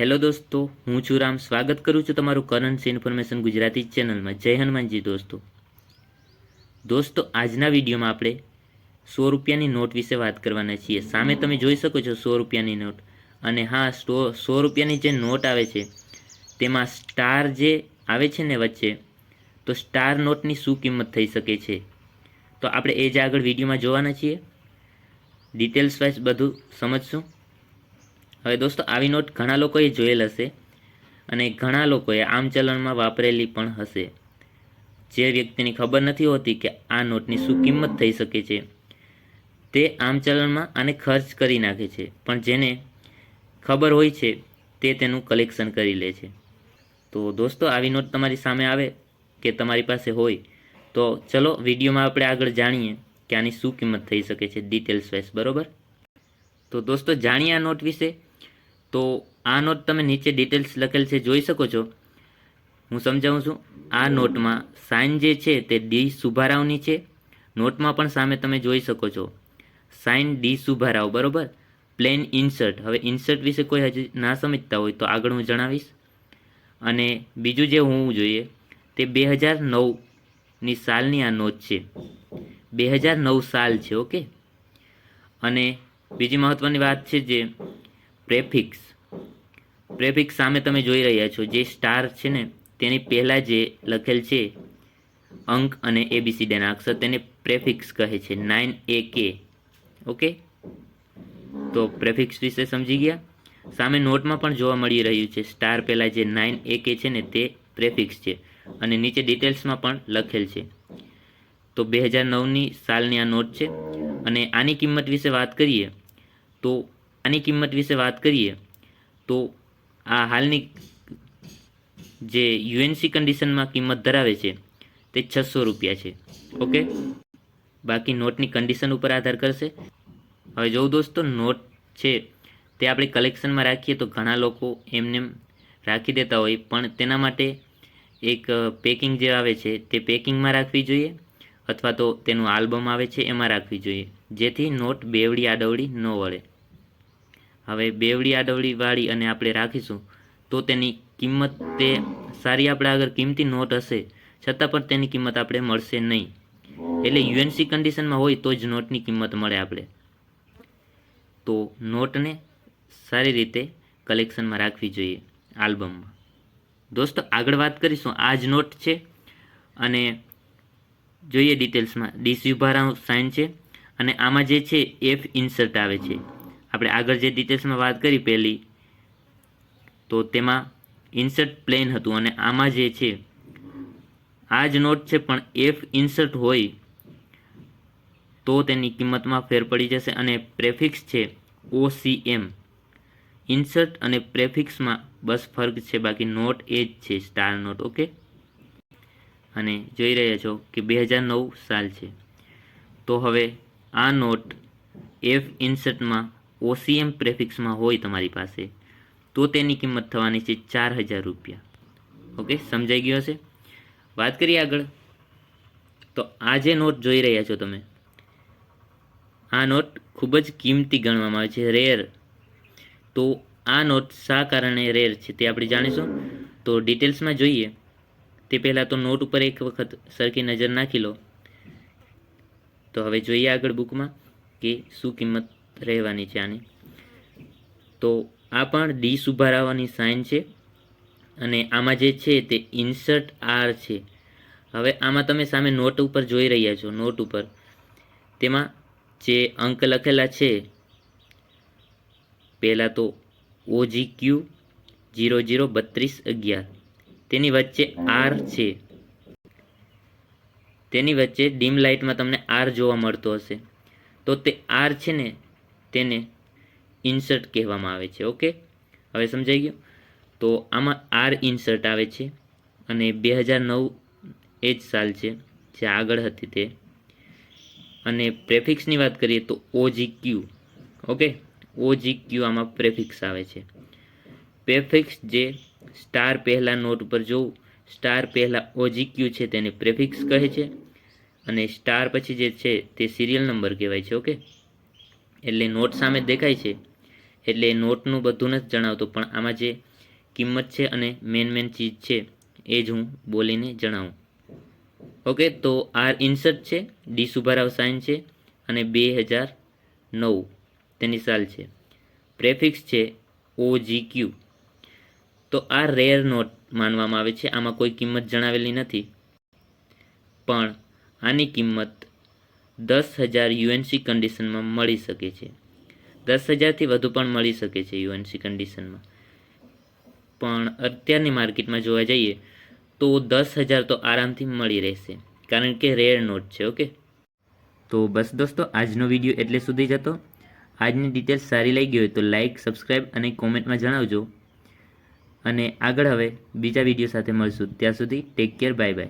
Hello દોસ્તો, હું છું રામ. સ્વાગત કરું છું તમારું કરન્સી ઇન્ફોર્મેશન ગુજરાતી ચેનલમાં. જય હનુમાનજી દોસ્તો. દોસ્તો, આજના વિડીયોમાં આપણે સો રૂપિયાની નોટ વિશે વાત કરવાના છીએ. સામે તમે જોઈ શકો છો સો રૂપિયાની નોટ. અને હા, સો સો રૂપિયાની જે નોટ આવે છે, તેમાં સ્ટાર જે આવે છે ને વચ્ચે, તો સ્ટાર નોટની શું કિંમત થઈ શકે છે? તો આપણે એ જ આગળ વિડીયોમાં જોવાના છીએ. ડિટેલ્સ વાઇઝ બધું સમજશું. હવે દોસ્તો, આવી નોટ ઘણા લોકોએ જોયેલ હશે અને ઘણા લોકોએ આમ ચલણમાં વાપરેલી પણ હશે. જે વ્યક્તિની ખબર નથી હોતી કે આ નોટની શું કિંમત થઈ શકે છે, તે આમ ચલણમાં આને ખર્ચ કરી નાખે છે. પણ જેને ખબર હોય છે, તે તેનું કલેક્શન કરી લે છે. તો દોસ્તો, આવી નોટ તમારી સામે આવે કે તમારી પાસે હોય, તો ચલો વિડીયોમાં આપણે આગળ જાણીએ કે આની શું કિંમત થઈ શકે છે ડિટેલ્સ વાઇઝ, બરાબર? તો દોસ્તો, જાણીએ આ નોટ વિશે. તો આ નોટ તમે નીચે ડિટેલ્સ લખેલ છે, જોઈ શકો છો. હું સમજાવું છું. આ નોટમાં સાઇન જે છે તે ડી સુભારાવની છે. નોટમાં પણ સામે તમે જોઈ શકો છો. સાઇન ડી સુભારાવ, બરોબર? પ્લેન ઇન્સર્ટ હવે ઇન્સર્ટ વિશે કોઈ હજી ના સમજતા હોય તો આગળ હું જણાવીશ. અને બીજું જે હોવું જોઈએ, તે બે હજાર નવની સાલની આ નોટ છે. બે હજાર નવ સાલ છે, ઓકે? અને બીજી મહત્ત્વની વાત છે જે પ્રેફિક્સ. પ્રેફિક્સ સામે તમે જોઈ રહ્યા છો, જે સ્ટાર છે ને, તેની પહેલાં જે લખેલ છે, અંક અને એબીસીડીના અક્ષર, તેને પ્રેફિક્સ કહે છે, નાઇન એ કે ઓકે? તો પ્રેફિક્સ વિશે સમજી ગયા. સામે નોટમાં પણ જોવા મળી રહ્યું છે, સ્ટાર પહેલાં જે નાઇન એ કે છે ને, તે પ્રેફિક્સ છે. અને નીચે ડિટેલ્સમાં પણ લખેલ છે. તો બે હજાર નવની સાલની આ નોટ છે. અને આની કિંમત વિશે વાત કરીએ, તો આની કિંમત વિશે વાત કરીએ, તો આ હાલની જે યુએનસી કન્ડિશનમાં કિંમત ધરાવે છે, તે છસો રૂપિયા છે. ઓકે? બાકી નોટની કન્ડિશન ઉપર આધાર કરશે. હવે જોઉં દોસ્તો, નોટ છે, તે આપણે કલેક્શનમાં રાખીએ તો ઘણા લોકો એમને રાખી દેતા હોય, પણ તેના માટે એક પેકિંગ જે આવે છે, તે પેકિંગમાં રાખવી જોઈએ, અથવા તો તેનું આલ્બમ આવે છે, એમાં રાખવી જોઈએ. જેથી નોટ બેવડી આડવડી ન વળે. હવે બેવડી આડવડી વાળી અને આપણે રાખીશું, તો તેની કિંમત તે સારી આપણે આગળ કિંમતી નોટ હશે, છતાં પણ તેની કિંમત આપણે મળશે નહીં. એટલે યુએનસી કન્ડિશનમાં હોય તો જ નોટની કિંમત મળે આપણે. તો નોટને સારી રીતે કલેક્શનમાં રાખવી જોઈએ આલ્બમમાં. દોસ્તો, આગળ વાત કરીશું. આ જ નોટ છે અને જોઈએ ડિટેલ્સમાં ડીસી ભારા સાઇન છે અને આમાં જે છે એફ ઇન્સર્ટ આવે છે. આપણે આગળ જે ડિટેલ્સમાં વાત કરી પહેલી, તો તેમાં ઇન્સર્ટ પ્લેન હતું અને આમાં જે છે, આ જ નોટ છે, પણ એફ ઇન્સર્ટ હોય તો તેની કિંમતમાં ફેર પડી જશે અને પ્રેફિક્સ છે ઓ સી એમ ઇન્સર્ટ અને પ્રેફિક્સમાં બસ ફર્ક છે, બાકી નોટ એ જ છે સ્ટાર નોટ ઓકે અને જોઈ રહ્યા છો કે બે હજાર નવ સાલ છે. તો હવે આ નોટ એફ ઇન્સર્ટમાં ઓસીએમ પ્રેફિક્સમાં હોય તમારી પાસે, તો તેની કિંમત થવાની છે ચાર હજાર રૂપિયા. ઓકે, સમજાઈ ગયો હશે? વાત કરીએ આગળ. તો આ જે નોટ જોઈ રહ્યા છો તમે, આ નોટ ખૂબ જ કિંમતી ગણવામાં આવે છે, રેર. તો આ નોટ શા કારણે રેર છે તે આપણે જાણીશું. તો ડિટેલ્સમાં જોઈએ. તે પહેલાં તો નોટ ઉપર એક વખત સરખી નજર નાખી લો. તો હવે જોઈએ આગળ બુકમાં કે શું કિંમત રહેવાની છે આની. તો આ પણ ડી સુભારાવાની સાઇન છે અને આમાં જે છે તે ઇન્સર્ટ આર છે. હવે આમાં તમે સામે નોટ ઉપર જોઈ રહ્યા છો, નોટ ઉપર. તેમાં જે અંક લખેલા છે, પહેલાં તો ઓજી ક્યુ જીરો જીરો બત્રીસ અગિયાર. તેની વચ્ચે આર છે. તેની વચ્ચે ડીમ લાઇટમાં તમને આર જોવા મળતો હશે. તો તે આર છે ને તેને ઇન્સર્ટ કહેવામાં આવે છે ઓકે હવે સમજાઈ ગયું? તો આમાં આર ઇન્સર્ટ આવે છે અને બે હજાર નવ એ જ સાલ છે, જે આગળ હતી તે. અને પ્રેફિક્સની વાત કરીએ તો ઓજી ક્યુ ઓકે ઓજી ક્યુ આમાં પ્રેફિક્સ આવે છે. પ્રેફિક્સ જે સ્ટાર પહેલાં નોટ ઉપર જોવું સ્ટાર પહેલાં ઓજી ક્યુ છે તેને પ્રેફિક્સ કહે છે. અને સ્ટાર પછી જે છે તે સિરિયલ નંબર કહેવાય છે ઓકે એટલે નોટ સામે દેખાય છે. એટલે નોટનું બધું નથી જણાવતું, પણ આમાં જે કિંમત છે અને મેન મેન ચીજ છે, એ જ હું બોલીને જણાવું. ઓકે, તો આર ઇન્સર્ટ છે ડી સુભારાવ સાઇન છે અને બે હજાર નવ તેની સાલ છે. પ્રેફિક્સ છે ઓ જી ક્યુ તો આ રેર નોટ માનવામાં આવે છે, આમાં કોઈ કિંમત જણાવેલી નથી. પણ આની કિંમત દસ હજાર યુએનસી કન્ડિશનમાં મળી શકે છે. દસ હજારથી વધુ પણ મળી શકે છે યુએનસી કન્ડિશનમાં પણ અત્યારની માર્કેટમાં જોવા જઈએ તો દસ હજાર તો આરામથી મળી રહેશે. કારણ કે રેર નોટ છે, ઓકે? તો બસ દોસ્તો, આજનો વીડિયો એટલે સુધી જ હતો આજની ડિટેલ્સ સારી લાગી હોય તો લાઇક સબસ્ક્રાઈબ અને કોમેન્ટમાં જણાવજો. અને આગળ હવે બીજા વીડિયો સાથે મળશું. ત્યાં સુધી ટેક કેર બાય બાય